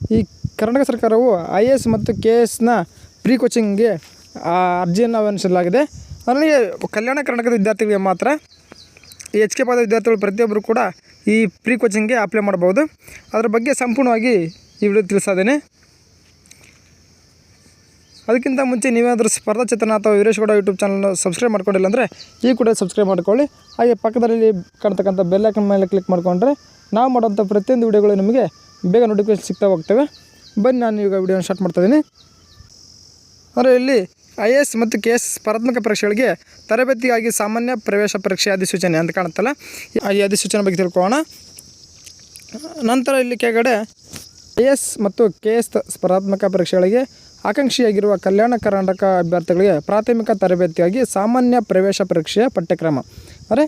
ಈ ಕರ್ನಾಟಕ ಸರ್ಕಾರವು I A S ಮತ್ತು ಕೆ ಎಸ್ನ ಪ್ರೀ ಕೋಚಿಂಗ್ಗೆ ಅರ್ಜಿಯನ್ನು ಆಹ್ವಾನಿಸಲಾಗಿದೆ ಅದರಲ್ಲಿ ಕಲ್ಯಾಣ ಕರ್ನಾಟಕದ ವಿದ್ಯಾರ್ಥಿಗಳಿಗೆ ಮಾತ್ರ ಈ ಎಚ್ ಕೆ ಪದ ವಿದ್ಯಾರ್ಥಿಗಳು ಪ್ರತಿಯೊಬ್ಬರು ಕೂಡ ಈ ಪ್ರೀ ಕೋಚಿಂಗ್ಗೆ ಅಪ್ಲೈ ಮಾಡ್ಬೋದು ಅದರ ಬಗ್ಗೆ ಸಂಪೂರ್ಣವಾಗಿ ಈ ವಿಡಿಯೋ ತಿಳಿಸಿದ್ದೇನೆ ಅದಕ್ಕಿಂತ ಮುಂಚೆ ನೀವೇನಾದರೂ ಸ್ಪರ್ಧಾ ಚೇತನ ಅಥವಾ ವೀರೇಶ್ಗೌಡ ಯೂಟ್ಯೂಬ್ ಚಾನಲ್ನ ಸಬ್ಸ್ಕ್ರೈಬ್ ಮಾಡ್ಕೊಂಡಿಲ್ಲ ಅಂದರೆ ಈ ಕೂಡ ಸಬ್ಸ್ಕ್ರೈಬ್ ಮಾಡ್ಕೊಳ್ಳಿ. ಹಾಗೆ ಪಕ್ಕದಲ್ಲಿ ಕಾಣ್ತಕ್ಕಂಥ ಬೆಲ್ಲೈಕನ್ ಮೇಲೆ ಕ್ಲಿಕ್ ಮಾಡಿಕೊಂಡ್ರೆ ನಾವು ಮಾಡುವಂಥ ಪ್ರತಿಯೊಂದು ವಿಡಿಯೋಗಳು ನಿಮಗೆ ಬೇಗ ನೋಟಿಫಿಕೇಶನ್ ಸಿಗ್ತಾ ಹೋಗ್ತವೆ ಬನ್ನಿ, ನಾನು ಈಗ ವಿಡಿಯೋನ ಸ್ಟಾರ್ಟ್ ಮಾಡ್ತಾಯಿದ್ದೀನಿ ಅಂದರೆ ಇಲ್ಲಿ ಐ ಎಸ್ ಮತ್ತು ಕೆ ಎಸ್ ಸ್ಪರ್ಧಾತ್ಮಕ ಪರೀಕ್ಷೆಗಳಿಗೆ ತರಬೇತಿಗಾಗಿ ಸಾಮಾನ್ಯ ಪ್ರವೇಶ ಪರೀಕ್ಷೆ ಅಧಿಸೂಚನೆ ಅಂತ ಕಾಣುತ್ತಲ್ಲ. ಈ ಅಧಿಸೂಚನೆ ಬಗ್ಗೆ ತಿಳ್ಕೊಳ್ಳೋಣ. ನಂತರ ಇಲ್ಲಿ ಕೆಳಗಡೆ ಐ ಎಸ್ ಮತ್ತು ಕೆ ಎಸ್ ಸ್ಪರ್ಧಾತ್ಮಕ ಪರೀಕ್ಷೆಗಳಿಗೆ ಆಕಾಂಕ್ಷಿಯಾಗಿರುವ ಕಲ್ಯಾಣ ಕರ್ನಾಟಕ ಅಭ್ಯರ್ಥಿಗಳಿಗೆ ಪ್ರಾಥಮಿಕ ತರಬೇತಿಗಾಗಿ ಸಾಮಾನ್ಯ ಪ್ರವೇಶ ಪರೀಕ್ಷೆಯ ಪಠ್ಯಕ್ರಮ. ಅಂದರೆ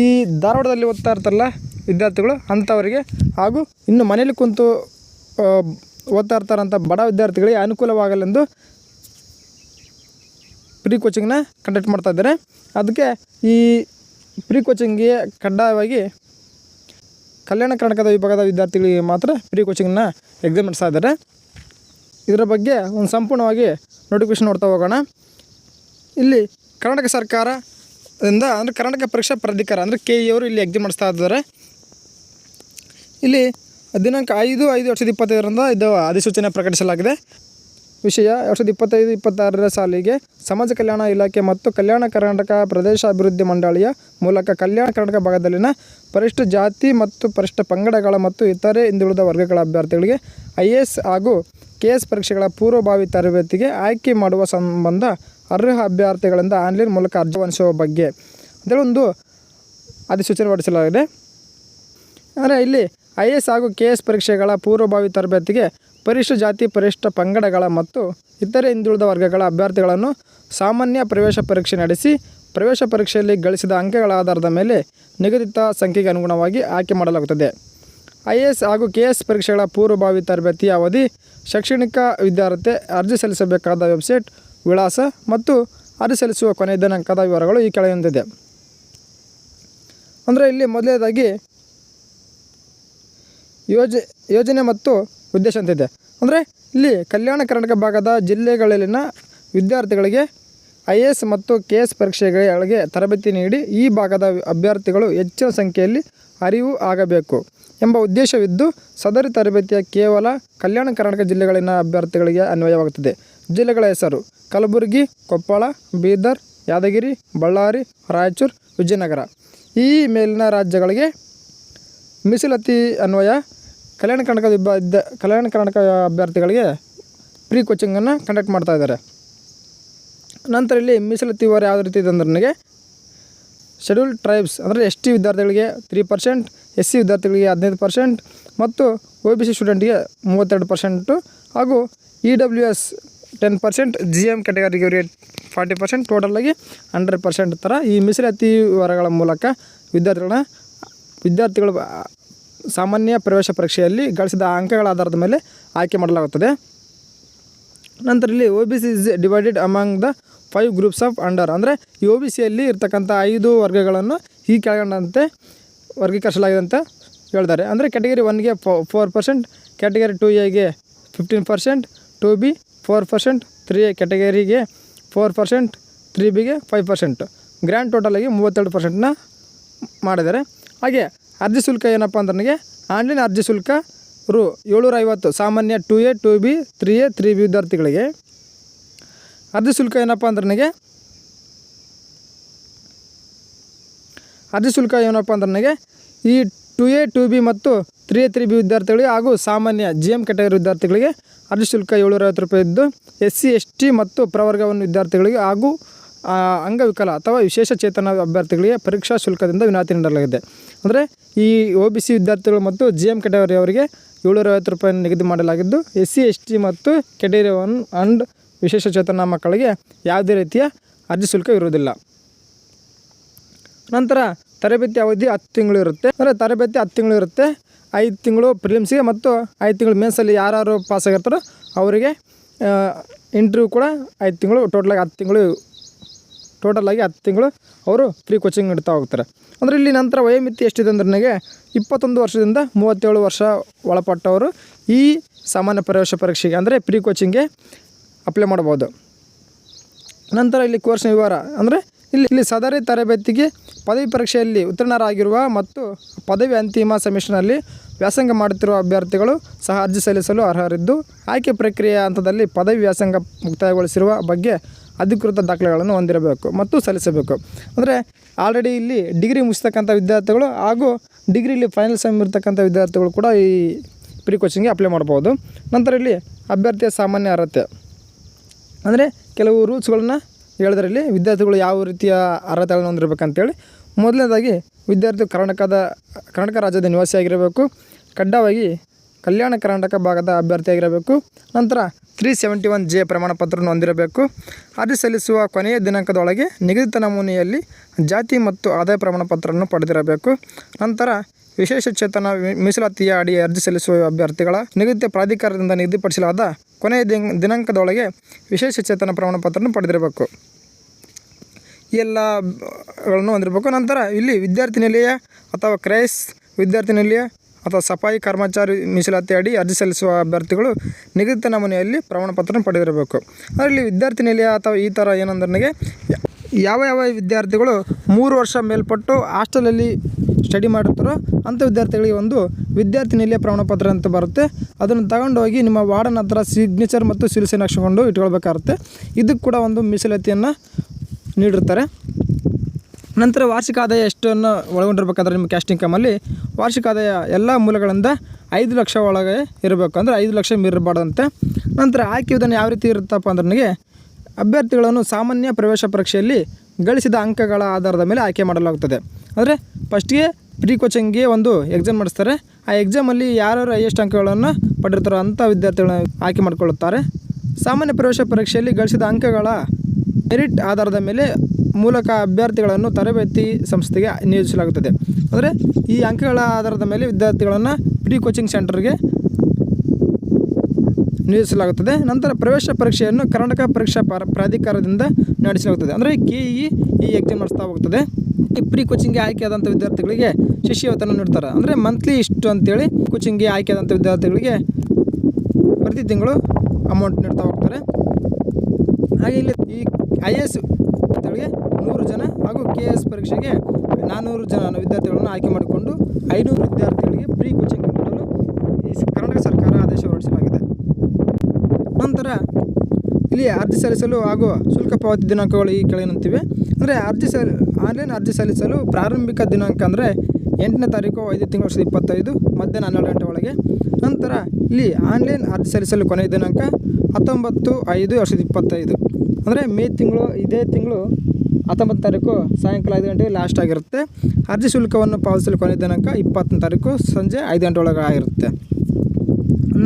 ಈ ಧಾರವಾಡದಲ್ಲಿ ಓದ್ತಾ ಇರ್ತಾರಲ್ಲ ವಿದ್ಯಾರ್ಥಿಗಳು ಅಂಥವರಿಗೆ ಹಾಗೂ ಇನ್ನು ಮನೇಲಿ ಕುಂತು ಓದ್ತಾ ಇರ್ತಾರಂಥ ಬಡ ವಿದ್ಯಾರ್ಥಿಗಳಿಗೆ ಅನುಕೂಲವಾಗಲೆಂದು ಪ್ರೀ ಕೋಚಿಂಗ್ನ ಕಂಡಕ್ಟ್ ಮಾಡ್ತಾ ಇದ್ದಾರೆ. ಅದಕ್ಕೆ ಈ ಪ್ರೀ ಕೋಚಿಂಗ್ಗೆ ಕಡ್ಡಾಯವಾಗಿ ಕಲ್ಯಾಣ ಕರ್ನಾಟಕದ ವಿಭಾಗದ ವಿದ್ಯಾರ್ಥಿಗಳಿಗೆ ಮಾತ್ರ ಪ್ರೀ ಕೋಚಿಂಗ್ನ ಎಕ್ಸಾಮ್ ನಡೆಸ್ತಾ ಇದ್ದಾರೆ. ಇದರ ಬಗ್ಗೆ ಒಂದು ಸಂಪೂರ್ಣವಾಗಿ ನೋಟಿಫಿಕೇಶನ್ ನೋಡ್ತಾ ಹೋಗೋಣ. ಇಲ್ಲಿ ಕರ್ನಾಟಕ ಸರ್ಕಾರದಿಂದ ಅಂದರೆ ಕರ್ನಾಟಕ ಪರೀಕ್ಷಾ ಪ್ರಾಧಿಕಾರ ಅಂದರೆ ಕೆ ಇ ಅವರು ಇಲ್ಲಿ ಎಕ್ಸಾಮ್ ನಡೆಸ್ತಾ ಇದ್ದಾರೆ. ಇಲ್ಲಿ ದಿನಾಂಕ ಐದು ಐದು ಎರಡು ಸಾವಿರದ ಇಪ್ಪತ್ತೈದರಿಂದ ಇದು ಅಧಿಸೂಚನೆ ಪ್ರಕಟಿಸಲಾಗಿದೆ. ವಿಷಯ ಎರಡು ಸಾವಿರದ ಇಪ್ಪತ್ತೈದು, ಇಪ್ಪತ್ತಾರರ ಸಾಲಿಗೆ ಸಮಾಜ ಕಲ್ಯಾಣ ಇಲಾಖೆ ಮತ್ತು ಕಲ್ಯಾಣ ಕರ್ನಾಟಕ ಪ್ರದೇಶ ಅಭಿವೃದ್ಧಿ ಮಂಡಳಿಯ ಮೂಲಕ ಕಲ್ಯಾಣ ಕರ್ನಾಟಕ ಭಾಗದಲ್ಲಿನ ಪರಿಷ್ಠ ಜಾತಿ ಮತ್ತು ಪರಿಷ್ಠ ಪಂಗಡಗಳ ಮತ್ತು ಇತರೆ ಹಿಂದುಳಿದ ವರ್ಗಗಳ ಅಭ್ಯರ್ಥಿಗಳಿಗೆ ಐ ಎಸ್ ಹಾಗೂ ಕೆ ಎಸ್ ಪರೀಕ್ಷೆಗಳ ಪೂರ್ವಭಾವಿ ತರಬೇತಿಗೆ ಆಯ್ಕೆ ಮಾಡುವ ಸಂಬಂಧ ಅರ್ಹ ಅಭ್ಯರ್ಥಿಗಳಿಂದ ಆನ್ಲೈನ್ ಮೂಲಕ ಅರ್ಜಿ ವಹಿಸುವ ಬಗ್ಗೆ ಒಂದು ಅಧಿಸೂಚನೆ ಹೊರಡಿಸಲಾಗಿದೆ. ಅಂದರೆ ಇಲ್ಲಿ ಐ ಎಸ್ ಹಾಗೂ ಕೆ ಎಸ್ ಪರೀಕ್ಷೆಗಳ ಪೂರ್ವಭಾವಿ ತರಬೇತಿಗೆ ಪರಿಶಿಷ್ಟ ಜಾತಿ ಪರಿಷ್ಠ ಪಂಗಡಗಳ ಮತ್ತು ಇತರೆ ಹಿಂದುಳಿದ ವರ್ಗಗಳ ಅಭ್ಯರ್ಥಿಗಳನ್ನು ಸಾಮಾನ್ಯ ಪ್ರವೇಶ ಪರೀಕ್ಷೆ ನಡೆಸಿ ಪ್ರವೇಶ ಪರೀಕ್ಷೆಯಲ್ಲಿ ಗಳಿಸಿದ ಅಂಕಗಳ ಆಧಾರದ ಮೇಲೆ ನಿಗದಿತ ಸಂಖ್ಯೆಗೆ ಅನುಗುಣವಾಗಿ ಆಯ್ಕೆ ಮಾಡಲಾಗುತ್ತದೆ. ಐ ಎ ಎಸ್ ಹಾಗೂ ಕೆ ಎಸ್ ಪರೀಕ್ಷೆಗಳ ಪೂರ್ವಭಾವಿ ತರಬೇತಿಯ ಅವಧಿ, ಶೈಕ್ಷಣಿಕ ವಿದ್ಯಾರ್ಥಿ ಅರ್ಜಿ ಸಲ್ಲಿಸಬೇಕಾದ ವೆಬ್ಸೈಟ್, ವಿಳಾಸ ಮತ್ತು ಅರ್ಜಿ ಸಲ್ಲಿಸುವ ಕೊನೆಯ ದಿನಾಂಕದ ವಿವರಗಳು ಈ ಕೆಳಗಿಂದಿದೆ ಅಂದರೆ ಇಲ್ಲಿ ಮೊದಲನೇದಾಗಿ ಯೋಜ, ಯೋಜನೆ ಮತ್ತು ಉದ್ದೇಶ ಅಂತಿದೆ. ಅಂದರೆ ಇಲ್ಲಿ ಕಲ್ಯಾಣ ಕರ್ನಾಟಕ ಭಾಗದ ಜಿಲ್ಲೆಗಳಲ್ಲಿನ ವಿದ್ಯಾರ್ಥಿಗಳಿಗೆ ಐ ಎ ಎಸ್ ಮತ್ತು ಕೆ ಎಸ್ ಪರೀಕ್ಷೆಗಳಿಗೆ ತರಬೇತಿ ನೀಡಿ ಈ ಭಾಗದ ಅಭ್ಯರ್ಥಿಗಳು ಹೆಚ್ಚಿನ ಸಂಖ್ಯೆಯಲ್ಲಿ ಅರಿವು ಆಗಬೇಕು ಎಂಬ ಉದ್ದೇಶವಿದ್ದು, ಸದರಿ ತರಬೇತಿಯ ಕೇವಲ ಕಲ್ಯಾಣ ಕರ್ನಾಟಕ ಜಿಲ್ಲೆಗಳಲ್ಲಿನ ಅಭ್ಯರ್ಥಿಗಳಿಗೆ ಅನ್ವಯವಾಗುತ್ತದೆ. ಜಿಲ್ಲೆಗಳ ಹೆಸರು ಕಲಬುರಗಿ, ಕೊಪ್ಪಳ, ಬೀದರ್, ಯಾದಗಿರಿ, ಬಳ್ಳಾರಿ, ರಾಯಚೂರು, ವಿಜಯನಗರ. ಈ ಮೇಲಿನ ರಾಜ್ಯಗಳಿಗೆ ಮೀಸಲಾತಿ ಅನ್ವಯ, ಕಲ್ಯಾಣ ಕರ್ನಾಟಕ ವಿಭ ಇದ್ದ- ಕಲ್ಯಾಣ ಕರ್ನಾಟಕ ಅಭ್ಯರ್ಥಿಗಳಿಗೆ ಪ್ರೀ ಕೋಚಿಂಗನ್ನು ಕಂಡಕ್ಟ್ ಮಾಡ್ತಾ ಇದ್ದಾರೆ. ನಂತರ ಇಲ್ಲಿ ಮೀಸಲಾತಿ ವಾರ ಯಾವ ರೀತಿ ಇದೆ ಅಂದ್ರೆ ನನಗೆ ಶೆಡ್ಯೂಲ್ ಟ್ರೈಬ್ಸ್ ಅಂದರೆ ಎಸ್ ಟಿ ವಿದ್ಯಾರ್ಥಿಗಳಿಗೆ ತ್ರೀ ಪರ್ಸೆಂಟ್ ಎಸ್ ಸಿ ವಿದ್ಯಾರ್ಥಿಗಳಿಗೆ ಹದಿನೈದು ಪರ್ಸೆಂಟ್ ಮತ್ತು ಒ ಬಿ ಸಿ ಸ್ಟೂಡೆಂಟ್ಗೆ ಮೂವತ್ತೆರಡು ಪರ್ಸೆಂಟು ಹಾಗೂ E W S ten percent G M ಕ್ಯಾಟಗರಿಗೆ forty percent ಟೋಟಲಾಗಿ ಹಂಡ್ರೆಡ್ ಪರ್ಸೆಂಟ್ ಥರ ಈ ಮೀಸಲಾತಿ ವರಗಳ ಮೂಲಕ ವಿದ್ಯಾರ್ಥಿಗಳನ್ನ ವಿದ್ಯಾರ್ಥಿಗಳು ಸಾಮಾನ್ಯ ಪ್ರವೇಶ ಪರೀಕ್ಷೆಯಲ್ಲಿ ಗಳಿಸಿದ ಅಂಕಗಳ ಆಧಾರದ ಮೇಲೆ ಆಯ್ಕೆ ಮಾಡಲಾಗುತ್ತದೆ. ನಂತರ ಇಲ್ಲಿ O B C is divided among the five groups of under ಅಂದರೆ ಈ ಒ ಬಿ ಸಿಯಲ್ಲಿ ಇರ್ತಕ್ಕಂಥ ಐದು ವರ್ಗಗಳನ್ನು ಈ ಕೆಳಗಂಡಂತೆ ವರ್ಗೀಕರಿಸಲಾಗಿದೆ ಅಂತ ಹೇಳ್ತಾರೆ. ಅಂದರೆ ಕ್ಯಾಟಗರಿ ಒನ್ಗೆ ಫೋರ್ ಪರ್ಸೆಂಟ್ ಕ್ಯಾಟಗರಿ ಟು ಎಗೆ fifteen percent two B four percent three A ಕ್ಯಾಟಗರಿಗೆ four percent three ಬಿಗೆ ಫೈವ್ ಪರ್ಸೆಂಟ್ ಗ್ರ್ಯಾಂಡ್ ಟೋಟಲಾಗಿ ಮೂವತ್ತೆರಡು ಪರ್ಸೆಂಟ್ನ ಮಾಡಿದ್ದಾರೆ. ಹಾಗೆ ಅರ್ಜಿ ಶುಲ್ಕ ಏನಪ್ಪ ಅಂದ್ರೆ ನನಗೆ ಆನ್ಲೈನ್ ಅರ್ಜಿ ಶುಲ್ಕ ರು ಏಳ್ನೂರ ಐವತ್ತು ಸಾಮಾನ್ಯ two A two B three A three B ವಿದ್ಯಾರ್ಥಿಗಳಿಗೆ. ಅರ್ಜಿ ಶುಲ್ಕ ಏನಪ್ಪ ಅಂದ್ರೆ ನನಗೆ ಅರ್ಜಿ ಶುಲ್ಕ ಏನಪ್ಪ ಅಂದ್ರೆ ನನಗೆ ಈ ಟು ಎ ಟು ಬಿ ಮತ್ತು ತ್ರೀ ಎ ತ್ರೀ ಬಿ ವಿದ್ಯಾರ್ಥಿಗಳಿಗೆ ಹಾಗೂ ಸಾಮಾನ್ಯ ಜಿ ಎಂ ಕ್ಯಾಟಗರಿ ವಿದ್ಯಾರ್ಥಿಗಳಿಗೆ ಅರ್ಜಿ ಶುಲ್ಕ ಏಳ್ನೂರ ಐವತ್ತು ರೂಪಾಯಿ ಇದ್ದು ಎಸ್ ಸಿ ಎಸ್ ಟಿ ಮತ್ತು ಪ್ರವರ್ಗವನ್ನು ವಿದ್ಯಾರ್ಥಿಗಳಿಗೆ ಹಾಗೂ ಅಂಗವಿಕಲ ಅಥವಾ ವಿಶೇಷ ಚೇತನ ಅಭ್ಯರ್ಥಿಗಳಿಗೆ ಪರೀಕ್ಷಾ ಶುಲ್ಕದಿಂದ ವಿನಾಯಿತಿ ನೀಡಲಾಗಿದೆ. ಅಂದರೆ ಈ ಒ ಬಿ ಸಿ ವಿದ್ಯಾರ್ಥಿಗಳು ಮತ್ತು ಜಿ ಎಂ ಕ್ಯಾಟಗರಿ ಅವರಿಗೆ ಏಳ್ನೂರ ಐವತ್ತು ರೂಪಾಯಿ ನಿಗದಿ ಮಾಡಲಾಗಿದ್ದು ಎಸ್ ಸಿ, ಎಸ್ ಟಿ ಮತ್ತು ಕ್ಯಾಟಗರಿ ಒನ್ ಅಂಡ್ ವಿಶೇಷ ಚೇತನ ಮಕ್ಕಳಿಗೆ ಯಾವುದೇ ರೀತಿಯ ಅರ್ಜಿ ಶುಲ್ಕ ಇರುವುದಿಲ್ಲ. ನಂತರ ತರಬೇತಿ ಅವಧಿ ಹತ್ತು ತಿಂಗಳು ಇರುತ್ತೆ. ಅಂದರೆ ತರಬೇತಿ ಹತ್ತು ತಿಂಗಳು ಇರುತ್ತೆ. ಐದು ತಿಂಗಳು ಪ್ರಿಲಿಮ್ಸಿಗೆ ಮತ್ತು ಐದು ತಿಂಗಳು ಮೇನ್ಸಲ್ಲಿ ಯಾರ್ಯಾರು ಪಾಸ್ ಆಗಿರ್ತಾರೋ ಅವರಿಗೆ ಇಂಟ್ರ್ಯೂ ಕೂಡ ಐದು ತಿಂಗಳು ಟೋಟಲಾಗಿ ಹತ್ತು ತಿಂಗಳು ಟೋಟಲಾಗಿ ಹತ್ತು ತಿಂಗಳು ಅವರು ಫ್ರೀ ಕೋಚಿಂಗ್ ನೀಡ್ತಾ ಹೋಗ್ತಾರೆ. ಅಂದರೆ ಇಲ್ಲಿ ನಂತರ ವಯೋಮಿತಿ ಎಷ್ಟಿದೆ ಅಂದ್ರೆ ನನಗೆ ಇಪ್ಪತ್ತೊಂದು ವರ್ಷದಿಂದ ಮೂವತ್ತೇಳು ವರ್ಷ ಒಳಪಟ್ಟವರು ಈ ಸಾಮಾನ್ಯ ಪ್ರವೇಶ ಪರೀಕ್ಷೆಗೆ ಅಂದರೆ ಪ್ರೀ ಕೋಚಿಂಗ್ಗೆ ಅಪ್ಲೈ ಮಾಡ್ಬೋದು ನಂತರ ಇಲ್ಲಿ ಕೋರ್ಸ್ನ ವಿವರ ಅಂದರೆ ಇಲ್ಲಿ ಇಲ್ಲಿ ಸದರಿ ತರಬೇತಿಗೆ ಪದವಿ ಪರೀಕ್ಷೆಯಲ್ಲಿ ಉತ್ತೀರ್ಣರಾಗಿರುವ ಮತ್ತು ಪದವಿ ಅಂತಿಮ ಸೆಮಿಸ್ಟರ್ನಲ್ಲಿ ವ್ಯಾಸಂಗ ಮಾಡುತ್ತಿರುವ ಅಭ್ಯರ್ಥಿಗಳು ಸಹ ಅರ್ಜಿ ಸಲ್ಲಿಸಲು ಅರ್ಹರಿದ್ದು, ಆಯ್ಕೆ ಪ್ರಕ್ರಿಯೆಯ ಹಂತದಲ್ಲಿ ಪದವಿ ವ್ಯಾಸಂಗ ಮುಕ್ತಾಯಗೊಳಿಸಿರುವ ಬಗ್ಗೆ ಅಧಿಕೃತ ದಾಖಲೆಗಳನ್ನು ಹೊಂದಿರಬೇಕು ಮತ್ತು ಸಲ್ಲಿಸಬೇಕು. ಅಂದರೆ ಆಲ್ರೆಡಿ ಇಲ್ಲಿ ಡಿಗ್ರಿ ಮುಗಿಸ್ತಕ್ಕಂಥ ವಿದ್ಯಾರ್ಥಿಗಳು ಹಾಗೂ ಡಿಗ್ರಿಲಿ ಫೈನಲ್ ಸೆಮ್ ಇರ್ತಕ್ಕಂಥ ವಿದ್ಯಾರ್ಥಿಗಳು ಕೂಡ ಈ ಪ್ರೀ ಕೋಚಿಂಗ್ಗೆ ಅಪ್ಲೈ ಮಾಡ್ಬೋದು ನಂತರ ಇಲ್ಲಿ ಅಭ್ಯರ್ಥಿಯ ಸಾಮಾನ್ಯ ಅರ್ಹತೆ. ಅಂದರೆ ಕೆಲವು ರೂಲ್ಸ್ಗಳನ್ನ ಹೇಳಿದ್ರಲ್ಲಿ ವಿದ್ಯಾರ್ಥಿಗಳು ಯಾವ ರೀತಿಯ ಅರ್ಹತೆಗಳನ್ನು ಹೊಂದಿರಬೇಕಂತೇಳಿ. ಮೊದಲನೇದಾಗಿ ವಿದ್ಯಾರ್ಥಿ ಕರ್ನಾಟಕದ, ಕರ್ನಾಟಕ ರಾಜ್ಯದ ನಿವಾಸಿಯಾಗಿರಬೇಕು. ಕಡ್ಡಾಯವಾಗಿ ಕಲ್ಯಾಣ ಕರ್ನಾಟಕ ಭಾಗದ ಅಭ್ಯರ್ಥಿಯಾಗಿರಬೇಕು. ನಂತರ ತ್ರೀ ಸೆವೆಂಟಿ ಒನ್ ಜೆ ಪ್ರಮಾಣ ಪತ್ರವನ್ನು ಹೊಂದಿರಬೇಕು. ಅರ್ಜಿ ಸಲ್ಲಿಸುವ ಕೊನೆಯ ದಿನಾಂಕದೊಳಗೆ ನಿಗದಿತ ನಮೂನೆಯಲ್ಲಿ ಜಾತಿ ಮತ್ತು ಆದಾಯ ಪ್ರಮಾಣ ಪತ್ರವನ್ನು ಪಡೆದಿರಬೇಕು. ನಂತರ ವಿಶೇಷ ಚೇತನ ಮೀಸಲಾತಿಯ ಅಡಿ ಅರ್ಜಿ ಸಲ್ಲಿಸುವ ಅಭ್ಯರ್ಥಿಗಳ ನಿಗದಿತ ಪ್ರಾಧಿಕಾರದಿಂದ ನಿಗದಿಪಡಿಸಲಾದ ಕೊನೆಯ ದಿನ, ದಿನಾಂಕದೊಳಗೆ ವಿಶೇಷ ಚೇತನ ಪ್ರಮಾಣ ಪತ್ರವನ್ನು ಪಡೆದಿರಬೇಕು ಎಲ್ಲಗಳನ್ನು ಹೊಂದಿರಬೇಕು. ನಂತರ ಇಲ್ಲಿ ವಿದ್ಯಾರ್ಥಿ ನಿಲಯ ಅಥವಾ ಕ್ರೈಸ್ ವಿದ್ಯಾರ್ಥಿ ನಿಲಯ ಅಥವಾ ಸಫಾಯಿ ಕರ್ಮಚಾರಿ ಮೀಸಲಾತಿ ಅಡಿ ಅರ್ಜಿ ಸಲ್ಲಿಸುವ ಅಭ್ಯರ್ಥಿಗಳು ನಿಗದಿತ ನಮೂನೆಯಲ್ಲಿ ಪ್ರಮಾಣ ಪತ್ರವನ್ನು ಪಡೆದಿರಬೇಕು. ಅದರಲ್ಲಿ ವಿದ್ಯಾರ್ಥಿ ನಿಲಯ ಅಥವಾ ಈ ಥರ ಏನಂದ್ರೆ ಯಾವ ಯಾವ ವಿದ್ಯಾರ್ಥಿಗಳು ಮೂರು ವರ್ಷ ಮೇಲ್ಪಟ್ಟು ಹಾಸ್ಟೆಲಲ್ಲಿ ಸ್ಟಡಿ ಮಾಡುತ್ತಾರೋ ಅಂಥ ವಿದ್ಯಾರ್ಥಿಗಳಿಗೆ ಒಂದು ವಿದ್ಯಾರ್ಥಿ ನಿಲಯ ಪ್ರಮಾಣ ಪತ್ರ ಅಂತ ಬರುತ್ತೆ. ಅದನ್ನು ತಗೊಂಡೋಗಿ ನಿಮ್ಮ ವಾರ್ಡನ್ ಹತ್ರ ಸಿಗ್ನೇಚರ್ ಮತ್ತು ಸಿಲ್ಸೇನ್ ಹಾಕ್ಸ್ಕೊಂಡು ಇಟ್ಕೊಳ್ಬೇಕಾಗುತ್ತೆ. ಇದಕ್ಕೆ ಕೂಡ ಒಂದು ಮೀಸಲಾತಿಯನ್ನು ನೀಡಿರ್ತಾರೆ. ನಂತರ ವಾರ್ಷಿಕ ಆದಾಯ ಎಷ್ಟನ್ನು ಒಳಗೊಂಡಿರ್ಬೇಕಾದ್ರೆ ನಿಮ್ಮ ಕ್ಯಾಸ್ಟ್ ಇನ್ಕಮಲ್ಲಿ ವಾರ್ಷಿಕ ಆದಾಯ ಎಲ್ಲ ಮೂಲಗಳಿಂದ ಐದು ಲಕ್ಷ ಒಳಗೆ ಇರಬೇಕು ಅಂದರೆ ಐದು ಲಕ್ಷ ಮೀರಬಾರ್ದಂತೆ ನಂತರ ಆಯ್ಕೆ ವಿಧಾನ ಯಾವ ರೀತಿ ಇರುತ್ತಪ್ಪ ಅಂದ್ರೆ ನನಗೆ ಅಭ್ಯರ್ಥಿಗಳನ್ನು ಸಾಮಾನ್ಯ ಪ್ರವೇಶ ಪರೀಕ್ಷೆಯಲ್ಲಿ ಗಳಿಸಿದ ಅಂಕಗಳ ಆಧಾರದ ಮೇಲೆ ಆಯ್ಕೆ ಮಾಡಲಾಗುತ್ತದೆ. ಅಂದರೆ ಫಸ್ಟ್ಗೆ ಪ್ರೀ ಕೋಚಿಂಗ್ಗೆ ಒಂದು ಎಕ್ಸಾಮ್ ಮಾಡಿಸ್ತಾರೆ ಆ ಎಕ್ಸಾಮಲ್ಲಿ ಯಾರ್ಯಾರು ಹೈಯೆಸ್ಟ್ ಅಂಕಗಳನ್ನು ಪಡೆದಿರ್ತಾರೋ ಅಂಥ ವಿದ್ಯಾರ್ಥಿಗಳನ್ನ ಆಯ್ಕೆ ಮಾಡಿಕೊಳ್ಳುತ್ತಾರೆ. ಸಾಮಾನ್ಯ ಪ್ರವೇಶ ಪರೀಕ್ಷೆಯಲ್ಲಿ ಗಳಿಸಿದ ಅಂಕಗಳ ಮೆರಿಟ್ ಆಧಾರದ ಮೇಲೆ ಮೂಲಕ ಅಭ್ಯರ್ಥಿಗಳನ್ನು ತರಬೇತಿ ಸಂಸ್ಥೆಗೆ ನಿಯೋಜಿಸಲಾಗುತ್ತದೆ. ಅಂದರೆ ಈ ಅಂಕಗಳ ಆಧಾರದ ಮೇಲೆ ವಿದ್ಯಾರ್ಥಿಗಳನ್ನು ಪ್ರೀ ಕೋಚಿಂಗ್ ಸೆಂಟರ್ಗೆ ನಿಯೋಜಿಸಲಾಗುತ್ತದೆ. ನಂತರ ಪ್ರವೇಶ ಪರೀಕ್ಷೆಯನ್ನು ಕರ್ನಾಟಕ ಪರೀಕ್ಷಾ ಪ್ರ- ಪ್ರಾಧಿಕಾರದಿಂದ ನಡೆಸಲಾಗುತ್ತದೆ. ಅಂದರೆ ಕೆ ಇ ಈ ಎಕ್ಸಾಮ್ ನಡೆಸ್ತಾ ಹೋಗ್ತದೆ. ಈ ಪ್ರೀ ಕೋಚಿಂಗ್ಗೆ ಆಯ್ಕೆಯಾದಂಥ ವಿದ್ಯಾರ್ಥಿಗಳಿಗೆ ಶಿಷ್ಯವೇತನ ನೀಡ್ತಾರೆ. ಅಂದರೆ ಮಂತ್ಲಿ ಇಷ್ಟು ಅಂತೇಳಿ ಕೋಚಿಂಗ್ಗೆ ಆಯ್ಕೆಯಾದಂಥ ವಿದ್ಯಾರ್ಥಿಗಳಿಗೆ ಪ್ರತಿ ತಿಂಗಳು ಅಮೌಂಟ್ ನೀಡ್ತಾ ಹೋಗ್ತಾರೆ. ಹಾಗೆ ಇಲ್ಲಿ ಈ ಐ ಎಸ್ ವಿದ್ಯಾರ್ಥಿಗಳಿಗೆ ನೂರು ಜನ ಹಾಗೂ ಕೆ ಎ ಎಸ್ ಪರೀಕ್ಷೆಗೆ ನಾನ್ನೂರು ಜನ ವಿದ್ಯಾರ್ಥಿಗಳನ್ನು ಆಯ್ಕೆ ಮಾಡಿಕೊಂಡು ಐನೂರು ವಿದ್ಯಾರ್ಥಿಗಳಿಗೆ ಫ್ರೀ ಕೋಚಿಂಗ್ ನೀಡಲು ಈ ಕರ್ನಾಟಕ ಸರ್ಕಾರ ಆದೇಶ ಹೊರಡಿಸಲಾಗಿದೆ. ನಂತರ ಇಲ್ಲಿ ಅರ್ಜಿ ಸಲ್ಲಿಸಲು ಹಾಗೂ ಶುಲ್ಕ ಪಾವತಿ ದಿನಾಂಕಗಳು ಈ ಕೆಳಗಿನಂತಿವೆ. ಅಂದರೆ ಅರ್ಜಿ ಸಲ್, ಆನ್ಲೈನ್ ಅರ್ಜಿ ಸಲ್ಲಿಸಲು ಪ್ರಾರಂಭಿಕ ದಿನಾಂಕ ಅಂದರೆ ಎಂಟನೇ ತಾರೀಕು ಐದು ತಿಂಗಳು ಇಪ್ಪತ್ತೈದು, ಮಧ್ಯಾಹ್ನ ಹನ್ನೆರಡು ಗಂಟೆ ಒಳಗೆ ನಂತರ ಇಲ್ಲಿ ಆನ್ಲೈನ್ ಅರ್ಜಿ ಸಲ್ಲಿಸಲು ಕೊನೆಯ ದಿನಾಂಕ ಹತ್ತೊಂಬತ್ತು ಐದು ವರ್ಷದ ಇಪ್ಪತ್ತೈದು. ಅಂದರೆ ಮೇ ತಿಂಗಳು, ಇದೇ ತಿಂಗಳು ಹತ್ತೊಂಬತ್ತು ತಾರೀಕು ಸಾಯಂಕಾಲ ಐದು ಗಂಟೆಗೆ ಲಾಸ್ಟ್ ಆಗಿರುತ್ತೆ. ಅರ್ಜಿ ಶುಲ್ಕವನ್ನು ಪಾವತಿಸಲು ಕೊನೆಯ ದಿನಾಂಕ ಇಪ್ಪತ್ತನೇ ತಾರೀಕು ಸಂಜೆ ಐದು ಗಂಟೆ ಒಳಗೆ ಆಗಿರುತ್ತೆ.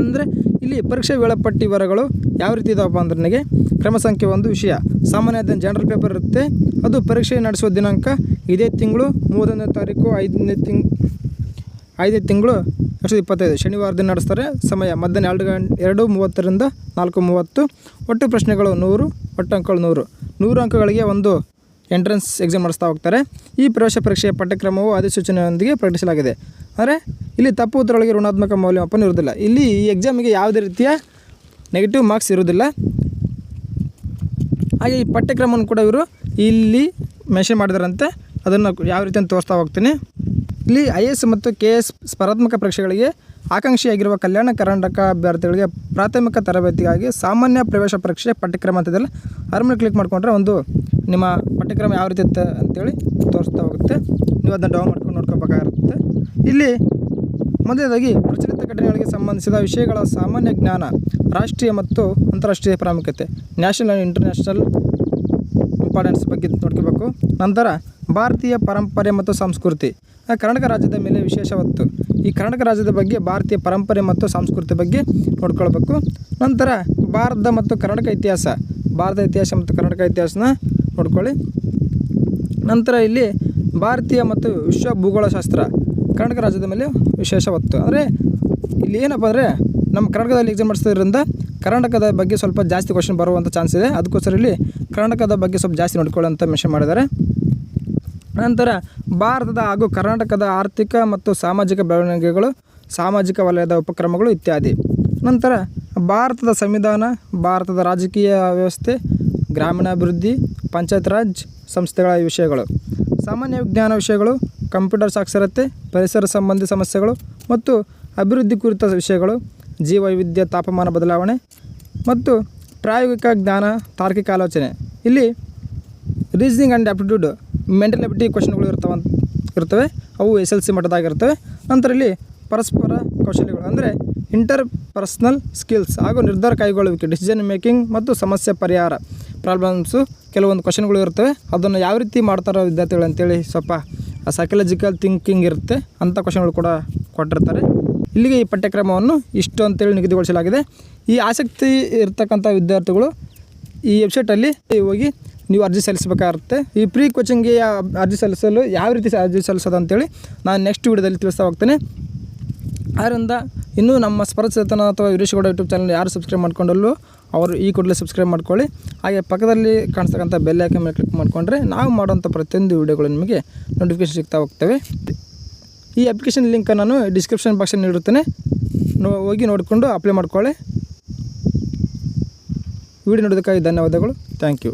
ಅಂದರೆ ಇಲ್ಲಿ ಪರೀಕ್ಷೆ ವೇಳಾಪಟ್ಟಿ ವಿವರಗಳು ಯಾವ ರೀತಿ ಇದಾವಪ್ಪ ಅಂದ್ರೆ ನನಗೆ ಕ್ರಮ ಸಂಖ್ಯೆ ಒಂದು ವಿಷಯ. ಸಾಮಾನ್ಯ ಜನರಲ್ ಪೇಪರ್ ಇರುತ್ತೆ. ಅದು ಪರೀಕ್ಷೆ ನಡೆಸುವ ದಿನಾಂಕ ಇದೇ ತಿಂಗಳು ಮೂರನೇ ತಾರೀಕು ಐದನೇ ತಿಂಗ್ ಐದನೇ ತಿಂಗಳು ಎರಡು ಇಪ್ಪತ್ತೈದು. ಶನಿವಾರ ದಿನ ನಡೆಸ್ತಾರೆ. ಸಮಯ ಮಧ್ಯಾಹ್ನ ಎರಡು ಗಂಟೆ ಎರಡು ಮೂವತ್ತರಿಂದ ನಾಲ್ಕು ಮೂವತ್ತು. ಒಟ್ಟು ಪ್ರಶ್ನೆಗಳು ನೂರು, ಒಟ್ಟು ಅಂಕಗಳು ನೂರು. ನೂರು ಅಂಕಗಳಿಗೆ ಒಂದು ಎಂಟ್ರೆನ್ಸ್ ಎಕ್ಸಾಮ್ ನಡೆಸ್ತಾ ಹೋಗ್ತಾರೆ. ಈ ಪ್ರವೇಶ ಪರೀಕ್ಷೆಯ ಪಠ್ಯಕ್ರಮವು ಅಧಿಸೂಚನೆಯೊಂದಿಗೆ ಪ್ರಕಟಿಸಲಾಗಿದೆ. ಆದರೆ ಇಲ್ಲಿ ತಪ್ಪು ಉತ್ತರಗಳಿಗೆ ಋಣಾತ್ಮಕ ಮೌಲ್ಯಮಾಪನ ಇರುವುದಿಲ್ಲ. ಇಲ್ಲಿ ಈ ಎಕ್ಸಾಮಿಗೆ ಯಾವುದೇ ರೀತಿಯ ನೆಗೆಟಿವ್ ಮಾರ್ಕ್ಸ್ ಇರುವುದಿಲ್ಲ. ಹಾಗೆ ಈ ಪಠ್ಯಕ್ರಮವನ್ನು ಕೂಡ ಇವರು ಇಲ್ಲಿ ಮೆನ್ಷನ್ ಮಾಡಿದಾರಂತೆ. ಅದನ್ನು ಯಾವ ರೀತಿ ಅಂತ ತೋರಿಸ್ತಾ ಹೋಗ್ತೀನಿ. ಇಲ್ಲಿ ಐ ಎಸ್ ಮತ್ತು ಕೆ ಎಸ್ ಸ್ಪರ್ಧಾತ್ಮಕ ಪರೀಕ್ಷೆಗಳಿಗೆ ಆಕಾಂಕ್ಷಿಯಾಗಿರುವ ಕಲ್ಯಾಣ ಕರ್ನಾಟಕ ಅಭ್ಯರ್ಥಿಗಳಿಗೆ ಪ್ರಾಥಮಿಕ ತರಬೇತಿಗಾಗಿ ಸಾಮಾನ್ಯ ಪ್ರವೇಶ ಪರೀಕ್ಷೆ ಪಠ್ಯಕ್ರಮ ಅಂತದಲ್ಲ ಅದ್ರ ಕ್ಲಿಕ್ ಮಾಡಿಕೊಂಡ್ರೆ ಒಂದು ನಿಮ್ಮ ಪಠ್ಯಕ್ರಮ ಯಾವ ರೀತಿ ಇರುತ್ತೆ ಅಂತೇಳಿ ತೋರಿಸ್ತಾ ಹೋಗುತ್ತೆ. ನೀವು ಅದನ್ನು ಡೌನ್ ಮಾಡ್ಕೊಂಡು ನೋಡ್ಕೋಬೇಕಾಗಿರುತ್ತೆ. ಇಲ್ಲಿ ಮೊದಲನೇದಾಗಿ ಪ್ರಚಲಿತ ಘಟನೆಗಳಿಗೆ ಸಂಬಂಧಿಸಿದ ವಿಷಯಗಳ ಸಾಮಾನ್ಯ ಜ್ಞಾನ, ರಾಷ್ಟ್ರೀಯ ಮತ್ತು ಅಂತಾರಾಷ್ಟ್ರೀಯ ಪ್ರಾಮುಖ್ಯತೆ ನ್ಯಾಷನಲ್ ಆ್ಯಂಡ್ ಇಂಟರ್ನ್ಯಾಷನಲ್ ಇಂಪಾರ್ಟೆನ್ಸ್ ಬಗ್ಗೆ ನೋಡ್ಕೋಬೇಕು. ನಂತರ ಭಾರತೀಯ ಪರಂಪರೆ ಮತ್ತು ಸಂಸ್ಕೃತಿ. ಕರ್ನಾಟಕ ರಾಜ್ಯದ ಮೇಲೆ ವಿಶೇಷ ಒತ್ತು. ಈ ಕರ್ನಾಟಕ ರಾಜ್ಯದ ಬಗ್ಗೆ ಭಾರತೀಯ ಪರಂಪರೆ ಮತ್ತು ಸಂಸ್ಕೃತಿ ಬಗ್ಗೆ ನೋಡ್ಕೊಳ್ಬೇಕು. ನಂತರ ಭಾರತ ಮತ್ತು ಕರ್ನಾಟಕ ಇತಿಹಾಸ. ಭಾರತ ಇತಿಹಾಸ ಮತ್ತು ಕರ್ನಾಟಕ ಇತಿಹಾಸನ ನೋಡ್ಕೊಳ್ಳಿ. ನಂತರ ಇಲ್ಲಿ ಭಾರತೀಯ ಮತ್ತು ವಿಶ್ವ ಭೂಗೋಳಶಾಸ್ತ್ರ. ಕರ್ನಾಟಕ ರಾಜ್ಯದ ಮೇಲೆ ವಿಶೇಷ ಒತ್ತು. ಅಂದರೆ ಇಲ್ಲಿ ಏನಪ್ಪ ಅಂದರೆ ನಮ್ಮ ಕರ್ನಾಟಕದಲ್ಲಿ ಎಕ್ಸಾಮ್ ಮಾಡಿಸೋದ್ರಿಂದ ಕರ್ನಾಟಕದ ಬಗ್ಗೆ ಸ್ವಲ್ಪ ಜಾಸ್ತಿ ಕ್ವಶನ್ ಬರುವಂಥ ಚಾನ್ಸ್ ಇದೆ. ಅದಕ್ಕೋಸ್ಕರ ಇಲ್ಲಿ ಕರ್ನಾಟಕದ ಬಗ್ಗೆ ಸ್ವಲ್ಪ ಜಾಸ್ತಿ ನೋಡ್ಕೊಳ್ಳೋ ಅಂತ ಮೆನ್ಷನ್ ಮಾಡಿದ್ದಾರೆ. ನಂತರ ಭಾರತದ ಹಾಗೂ ಕರ್ನಾಟಕದ ಆರ್ಥಿಕ ಮತ್ತು ಸಾಮಾಜಿಕ ಬೆಳವಣಿಗೆಗಳು, ಸಾಮಾಜಿಕ ವಲಯದ ಉಪಕ್ರಮಗಳು ಇತ್ಯಾದಿ. ನಂತರ ಭಾರತದ ಸಂವಿಧಾನ, ಭಾರತದ ರಾಜಕೀಯ ವ್ಯವಸ್ಥೆ, ಗ್ರಾಮೀಣಾಭಿವೃದ್ಧಿ, ಪಂಚಾಯತ್ ರಾಜ್ ಸಂಸ್ಥೆಗಳ ವಿಷಯಗಳು. ಸಾಮಾನ್ಯ ವಿಜ್ಞಾನ ವಿಷಯಗಳು, ಕಂಪ್ಯೂಟರ್ ಸಾಕ್ಷರತೆ, ಪರಿಸರ ಸಂಬಂಧಿ ಸಮಸ್ಯೆಗಳು ಮತ್ತು ಅಭಿವೃದ್ಧಿ ಕುರಿತ ವಿಷಯಗಳು, ಜೀವವೈವಿಧ್ಯ, ತಾಪಮಾನ ಬದಲಾವಣೆ ಮತ್ತು ಪ್ರಾಯೋಗಿಕ ಜ್ಞಾನ ತಾರ್ಕಿಕ ಆಲೋಚನೆ. ಇಲ್ಲಿ reasoning and aptitude mental ability ಕ್ವಶನ್ಗಳು ಇರ್ತವೆ ಇರ್ತವೆ. ಅವು ಎಸ್ ಎಲ್ ಸಿ ಮಟ್ಟದಾಗಿರ್ತವೆ. ನಂತರ ಇಲ್ಲಿ ಪರಸ್ಪರ ಕೌಶಲ್ಯಗಳು ಅಂದರೆ ಇಂಟರ್ ಪರ್ಸ್ನಲ್ ಸ್ಕಿಲ್ಸ್ ಹಾಗೂ ನಿರ್ಧಾರ ಕೈಗೊಳ್ಳುವಿಕೆ ಡಿಸಿಷನ್ ಮೇಕಿಂಗ್ ಮತ್ತು ಸಮಸ್ಯೆ ಪರಿಹಾರ ಪ್ರಾಬ್ಲಮ್ಸು ಕೆಲವೊಂದು ಕ್ವಶನ್ಗಳು ಇರ್ತವೆ. ಅದನ್ನು ಯಾವ ರೀತಿ ಮಾಡ್ತಾರೋ ವಿದ್ಯಾರ್ಥಿಗಳು ಅಂತೇಳಿ ಸ್ವಲ್ಪ ಸೈಕಲಾಜಿಕಲ್ ಥಿಂಕಿಂಗ್ ಇರುತ್ತೆ ಅಂಥ ಕ್ವಶನ್ಗಳು ಕೂಡ ಕೊಟ್ಟಿರ್ತಾರೆ. ಇಲ್ಲಿಗೆ ಈ ಪಠ್ಯಕ್ರಮವನ್ನು ಇಷ್ಟು ಅಂತೇಳಿ ನಿಗದಿಗೊಳಿಸಲಾಗಿದೆ. ಈ ಆಸಕ್ತಿ ಇರ್ತಕ್ಕಂಥ ವಿದ್ಯಾರ್ಥಿಗಳು ಈ ವೆಬ್ಸೈಟಲ್ಲಿ ಹೋಗಿ ನೀವು ಅರ್ಜಿ ಸಲ್ಲಿಸಬೇಕಾಗುತ್ತೆ. ಈ ಪ್ರೀ ಕೋಚಿಂಗ್ಗೆ ಅರ್ಜಿ ಸಲ್ಲಿಸಲು ಯಾವ ರೀತಿ ಅರ್ಜಿ ಸಲ್ಲಿಸೋದು ಅಂತೇಳಿ ನಾನು ನೆಕ್ಸ್ಟ್ ವಿಡಿಯೋದಲ್ಲಿ ತಿಳಿಸ್ತಾ ಹೋಗ್ತೇನೆ. ಆದ್ದರಿಂದ ಇನ್ನೂ ನಮ್ಮ ಸ್ಪರ್ಶತನ ಅಥವಾ ವೀರೇಶ್ಗೌಡ ಯೂಟ್ಯೂಬ್ ಚಾನಲ್ ಯಾರು ಸಬ್ಸ್ಕ್ರೈಬ್ ಮಾಡ್ಕೊಂಡಲ್ಲೂ ಅವರು ಈ ಕೂಡಲೇ ಸಬ್ಸ್ಕ್ರೈಬ್ ಮಾಡ್ಕೊಳ್ಳಿ. ಹಾಗೆ ಪಕ್ಕದಲ್ಲಿ ಕಾಣಿಸ್ತಕ್ಕಂಥ ಬೆಲ್ ಐಕನ್ ಮೇಲೆ ಕ್ಲಿಕ್ ಮಾಡಿಕೊಂಡ್ರೆ ನಾವು ಮಾಡುವಂಥ ಪ್ರತಿಯೊಂದು ವೀಡಿಯೋಗಳು ನಿಮಗೆ ನೋಟಿಫಿಕೇಶನ್ ಸಿಗ್ತಾ ಹೋಗ್ತವೆ. ಈ ಅಪ್ಲಿಕೇಶನ್ ಲಿಂಕ್ ನಾನು ಡಿಸ್ಕ್ರಿಪ್ಷನ್ ಬಾಕ್ಸಲ್ಲಿ ನೀಡಿರ್ತೇನೆ ನೋ, ಹೋಗಿ ನೋಡಿಕೊಂಡು ಅಪ್ಲೈ ಮಾಡ್ಕೊಳ್ಳಿ. ವಿಡಿಯೋ ನೋಡೋದಕ್ಕಾಗಿ ಧನ್ಯವಾದಗಳು. Thank you